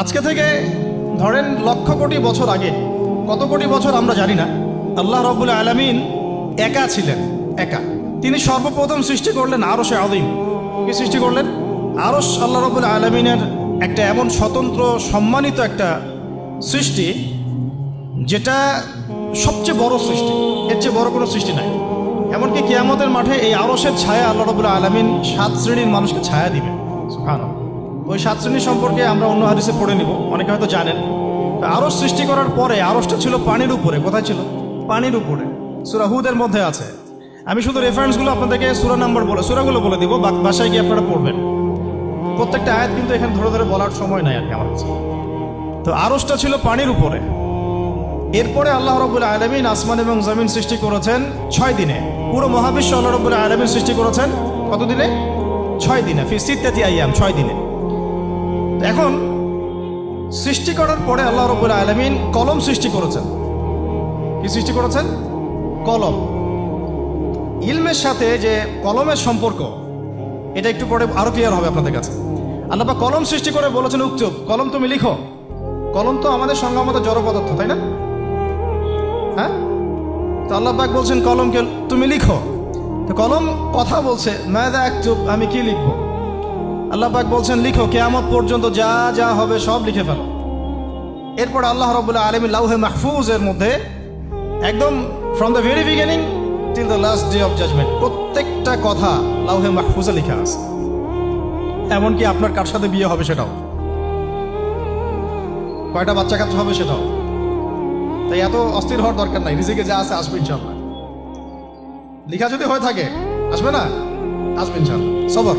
আজকে থেকে ধরেন লক্ষ কোটি বছর আগে, কত কোটি বছর আমরা জানি না, আল্লাহ রবুল আলমিন একা ছিলেন, একা। তিনি সর্বপ্রথম সৃষ্টি করলেন আরশে আদিম কি সৃষ্টি করলেন? আরশ আল্লাহ রবুল আলমিনের একটা এমন স্বতন্ত্র, সম্মানিত একটা সৃষ্টি, যেটা সবচেয়ে বড় সৃষ্টি, এর চেয়ে বড় কোনো সৃষ্টি নাই। এমনকি কিয়ামতের মাঠে এই আরসের ছায়া আল্লাহ রবুল্লা আলমিন সাত শ্রেণির মানুষকে ছায়া দিবে সুবহানাল্লাহ। ওই সাত শ্রেণি সম্পর্কে আমরা অন্য হাদিসে পড়ে নিব, অনেকে হয়তো জানেন। আরস সৃষ্টি করার পরে আরসটা ছিল পানির উপরে, কোথায় ছিল? পানির উপরে। সুরাহুদের মধ্যে আছে। আমি শুধু রেফারেন্সগুলো আপনাদেরকে সুরা নাম্বার বলে, সুরাগুলো বলে দিব বাসায় গিয়ে আপনারা পড়বেন। প্রত্যেকটা আয়াত কিন্তু এখানে ধরে ধরে বলার সময় নাই আর কি আমার কাছে। তো আরসটা ছিল পানির উপরে। এরপরে আল্লাহ রবুল আলমিন আসমান এবং জমিন সৃষ্টি করেছেন ছয় দিনে। পুরো মহাবিশ্ব আল্লাহ রবুল আলমিন সৃষ্টি করেছেন কত দিনে? ছয় দিনে ফিসিত্যাতি আইয়াম ছয় দিনে। এখন সৃষ্টি করার পরে আল্লাহ রবুল আলমিন কলম সৃষ্টি করেছেন। কি সৃষ্টি করেছেন? কলম। ইলমের সাথে যে কলমের সম্পর্ক, এটা একটু পরে আরও ক্লিয়ার হবে আপনাদের কাছে। আল্লাহ কলম সৃষ্টি করে বলেছেন উক্তব কলম তুমি লিখো। কলম তো আমাদের সংজ্ঞা মতো জড় পদার্থ, তাই না? হ্যাঁ? তো আল্লাহ পাক বলছেন, কলমকে তুমি লিখো। তো কলম কথা বলছে মেয়েদা একটু আমি কি লিখব? আল্লাহ পাক বলছেন, লিখো, কেয়ামত পর্যন্ত যা যা হবে সব লিখে ফেলো। এরপর আল্লাহ রবুল্লাহ আলমী লাউহে মাহফুজের মধ্যে একদম from the very beginning till the last day of judgment প্রত্যেকটা কথা লাউহে মাহফুজে লেখা আছে। এমনকি আপনার কার সাথে বিয়ে হবে সেটাও। কয়টা বাচ্চা কাচ্চা হবে সেটাও। তাই এত অস্থির হওয়ার দরকার নাই, নিজেকে যা আছে আসবে ইনশাল্লাহ লিখা যদি হয়ে থাকে, আসবে না? আসবে ইনশাল্লাহ সবর।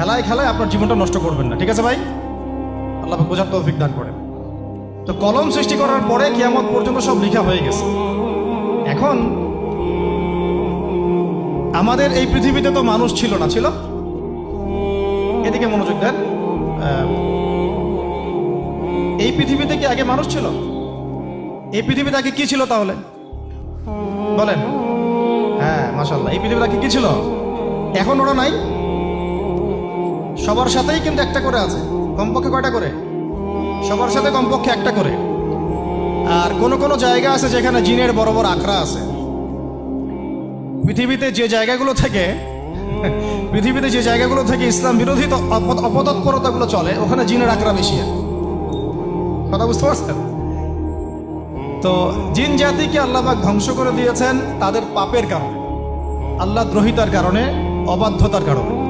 খেলায় খেলায় আপনার জীবনটা নষ্ট করবেন না, ঠিক আছে ভাই? আল্লাহ বোঝার তৌফিক দান করেন। তো কলম সৃষ্টি করার পরে কিয়ামত পর্যন্ত সব লেখা হয়ে গেছে। এখন আমাদের এই পৃথিবীতে তো মানুষ ছিল না, ছিল? এদিকে মনোযোগ দেন। এই পৃথিবীতে কি আগে মানুষ ছিল? এই পৃথিবীতে আগে কি ছিল তাহলে? বলেন। হ্যাঁ মাসাল্লাহ এই পৃথিবীতে আগে কি ছিল? এখন ওরা নাই? সবার সাথেই কিন্তু একটা করে আছে। কমপক্ষে কয়টা করে? সবার সাথে কমপক্ষে একটা করে। আর কোন কোন জায়গা আছে যেখানে জিনের বড় বড় আখড়া আছে। পৃথিবীতে যে জায়গাগুলো থেকে, পৃথিবীতে যে জায়গাগুলো থেকে ইসলাম বিরোধী অপতৎপরতাগুলো চলে, ওখানে জিনের আখড়া বেশি। কথা বুঝতে পারছেন? তো জিন জাতিকে আল্লাহবাক ধ্বংস করে দিয়েছেন তাদের পাপের কারণে। আল্লাহ দ্রোহিতার কারণে, অবাধ্যতার কারণে।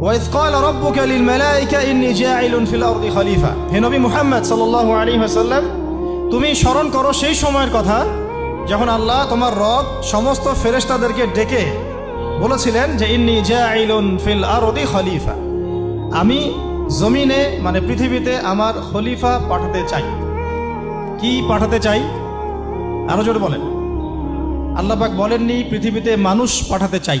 ওয়াইজ কল রব্বুকা লিল মালাইকা ইন্নী জাইলুন ফিল আরদি খলিফা হে মুহাম্মদ সাল্লাল্লাহু আলাইহি তুমি স্মরণ করো সেই সময়ের কথা যখন আল্লাহ তোমার রব সমস্ত ফেরেশতাদেরকে ডেকে বলেছিলেন যে, ইন্নি জাইলুন ফিল আরদি খলিফা। আমি জমিনে মানে পৃথিবীতে আমার খলিফা পাঠাতে চাই। কি পাঠাতে চাই? আরও জোর বলেন। আল্লাপাক বলেননি, পৃথিবীতে মানুষ পাঠাতে চাই।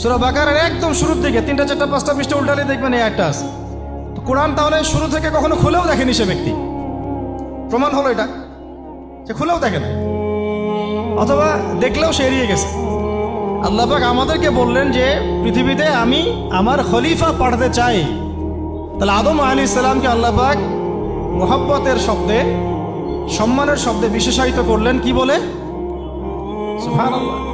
সুরা বাকারের একদম শুরুর দিকে তিনটা, চারটা, পাঁচটা পৃষ্ঠা উল্টালে দেখবেন এই একটা আছে। তো কোরআন তাহলে শুরু থেকে কখনো খুলেও দেখেনি সে ব্যক্তি। প্রমাণ হলো এটা সে খুলেও দেখে না অথবা দেখলেও সে এড়িয়ে গেছে। আল্লাপাক আমাদেরকে বললেন যে, পৃথিবীতে আমি আমার খলিফা পাঠাতে চাই। তাহলে আদম আলী ইসলামকে আল্লাপাক মোহাব্বতের শব্দে, সম্মানের শব্দে বিশেষায়িত করলেন কি বলে? সুহান আল্লাহ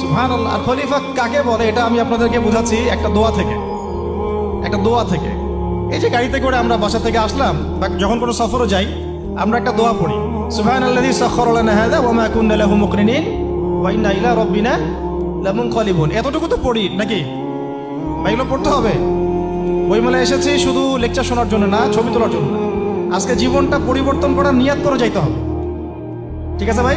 সুহান আল্লাহ আর খলিফা কাকে বলে এটা আমি আপনাদেরকে বোঝাচ্ছি একটা দোয়া থেকে। একটা দোয়া থেকে। এই যে গাড়িতে করে আমরা বাসা থেকে আসলাম, বা যখন কোনো সফরে যাই, আমরা একটা দোয়া পড়ি। সুবহান আল্লাযী সাখখারা লানা হাযা ওয়া মা কুন্না লাহু মুকরিনিন ওয়া ইন্না ইলা রাব্বিনা লামুনকালিবুন। এতটুকু তো পড়ি, নাকি? বা এগুলো পড়তে হবে। বইমেলা এসেছি শুধু লেকচার শোনার জন্য না, ছবি তোলার জন্য। আজকে জীবনটা পরিবর্তন করার নিয়াত করে যাইতে হবে। ঠিক আছে ভাই?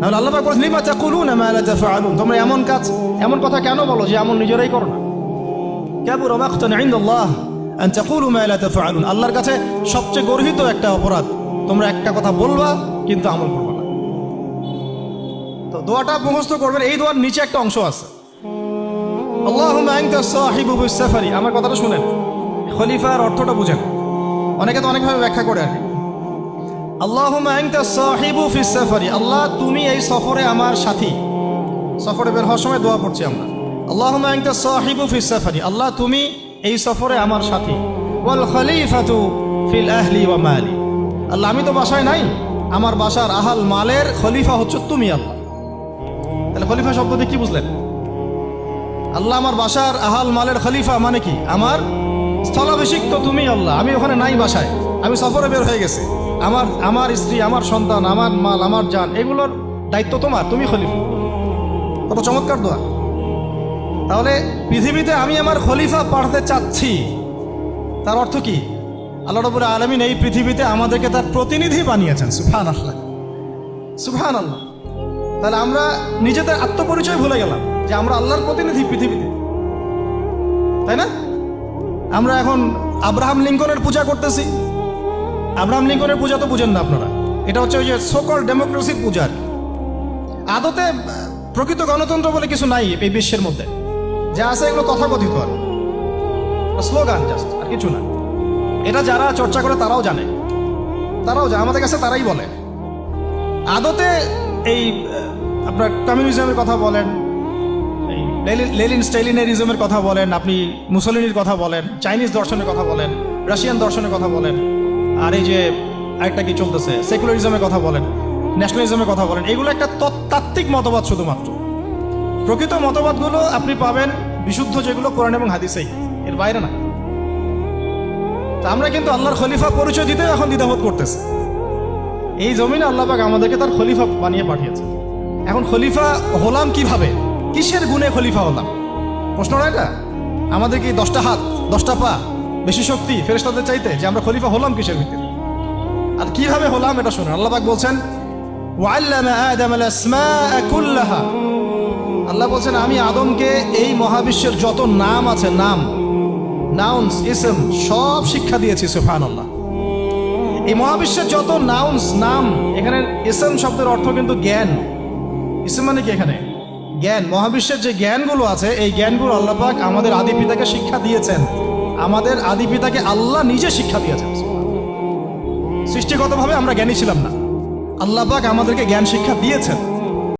তাহলে আল্লাহ পাক লিমা তাকুলুনা মা লা তাফআলুন? তোমরা এমন কাজ, এমন কথা কেন বলো যে এমন নিজেরাই করো না? কাবুরা মাকতান ইনদাল্লাহ আন তাকুলু মা লা তাফআলুন? আল্লাহর কাছে সবচেয়ে গর্হিত একটা অপরাধ, তোমরা একটা কথা বলবা, কিন্তু আমল করবে না। তো দোয়াটা মুখস্থ করবেন, এই দোয়ার নিচে একটা অংশ আছে। আল্লাহুম্মা আনতা সাহিবু বিস সাফারি। আমার কথাটা শুনেন। খলিফার অর্থটা বুঝেন। অনেকে তো অনেকভাবে ব্যাখ্যা করে আর কি। সাফারি। আল্লাহ, তুমি এই সফরে আমার সাথী। সফরে বের হওয়ার সময় দোয়া পড়ছি আমরা। আল্লাহুম্মা আনতা সাহিবু ফিস সাফারি। আল্লাহ, তুমি এই সফরে আমার সাথী। ওয়াল খলিফাতু ফিল আহলি ওয়া মালি। আল্লাহ, আমি তো বাসায় নাই। আমার বাসার আহাল মালের খলিফা হচ্ছে তুমি, আল্লাহ। তাহলে খলিফা শব্দ দিয়ে কি বুঝলেন? আল্লাহ, আমার বাসার আহাল মালের খলিফা মানে কি? আমার স্থলাভিষিক্ত তুমি, আল্লাহ। আমি ওখানে নাই বাসায়। আমি সফরে বের হয়ে গেছি। আমার আমার স্ত্রী, আমার সন্তান, আমার মাল, আমার জান, এগুলোর দায়িত্ব তোমার, তুমি খলিফা। কত চমৎকার দোয়া। তাহলে পৃথিবীতে আমি আমার খলিফা পাঠাতে চাচ্ছি, তার অর্থ কি? আল্লাহ রবুল আলমিন এই পৃথিবীতে আমাদেরকে তার প্রতিনিধি বানিয়েছেন সুফান আল্লাহ সুফান আল্লাহ তাহলে আমরা নিজেদের আত্মপরিচয় ভুলে গেলাম, যে আমরা আল্লাহর প্রতিনিধি পৃথিবীতে। তাই না? আমরা এখন আব্রাহাম লিঙ্কনের পূজা করতেছি। আব্রাহাম লিঙ্কনের পূজা তো বুঝেন না আপনারা। এটা হচ্ছে ওই যে সকল ডেমোক্রেসির পূজা। আদতে প্রকৃত গণতন্ত্র বলে কিছু নাই এই বিশ্বের মধ্যে। যা আছে এগুলো তথাকথিত আর। স্লোগান জাস্ট আর কিছু না। এটা যারা চর্চা করে তারাও জানে। তারাও জানে, আমাদের কাছে তারাই বলে। আদতে এই আপনার কমিউনিজমের কথা বলেন লেলিন- স্টেলিনারিজমের কথা বলেন, আপনি মুসলিনির কথা বলেন, চাইনিজ দর্শনের কথা বলেন, রাশিয়ান দর্শনের কথা বলেন আর এই যে আরেকটা কি চলতেছে? সেকুলারিজমের কথা বলেন ন্যাশনালিজমের কথা বলেন, এগুলো একটা তাত্ত্বিক মতবাদ শুধুমাত্র। প্রকৃত মতবাদগুলো আপনি পাবেন বিশুদ্ধ যেগুলো কোরআন এবং হাদিসেই, এর বাইরে না তা আমরা কিন্তু আল্লাহর খলিফা পরিচয় দিতে এখন দ্বিধাবোধ করতেছে। এই জমিনে আল্লাহবাক আমাদেরকে তার খলিফা বানিয়ে পাঠিয়েছে এখন খলিফা হলাম কীভাবে? কিসের গুণে খলিফা হলাম? প্রশ্ন না এটা আমাদের কি দশটা হাত, দশটা পা? বেশি শক্তি ফেরেশতাদের চাইতে যে আমরা খলিফা হলাম কিসের ভিতরে আর কীভাবে হলাম এটা শুনুন। আল্লাহবাক বলছেন আল্লাহ বলছেন, আমি আদমকে এই মহাবিশ্বের যত নাম আছে, নাম নাউন্স ইসম সব শিক্ষা দিয়েছি সুফান আল্লাহ এই মহাবিশ্বের যত নাউন্স নাম, এখানে ইসম শব্দের অর্থ কিন্তু জ্ঞান। ইসম মানে কি এখানে? জ্ঞান। মহাবিশ্বের যে জ্ঞানগুলো আছে, এই জ্ঞানগুলো আল্লাহ পাক আমাদের আদি পিতাকে শিক্ষা দিয়েছেন। আমাদের আদি পিতাকে আল্লাহ নিজে শিক্ষা দিয়েছেন। সৃষ্টিগতভাবে আমরা জ্ঞানী ছিলাম না। আল্লাহ পাক আমাদেরকে জ্ঞান শিক্ষা দিয়েছেন।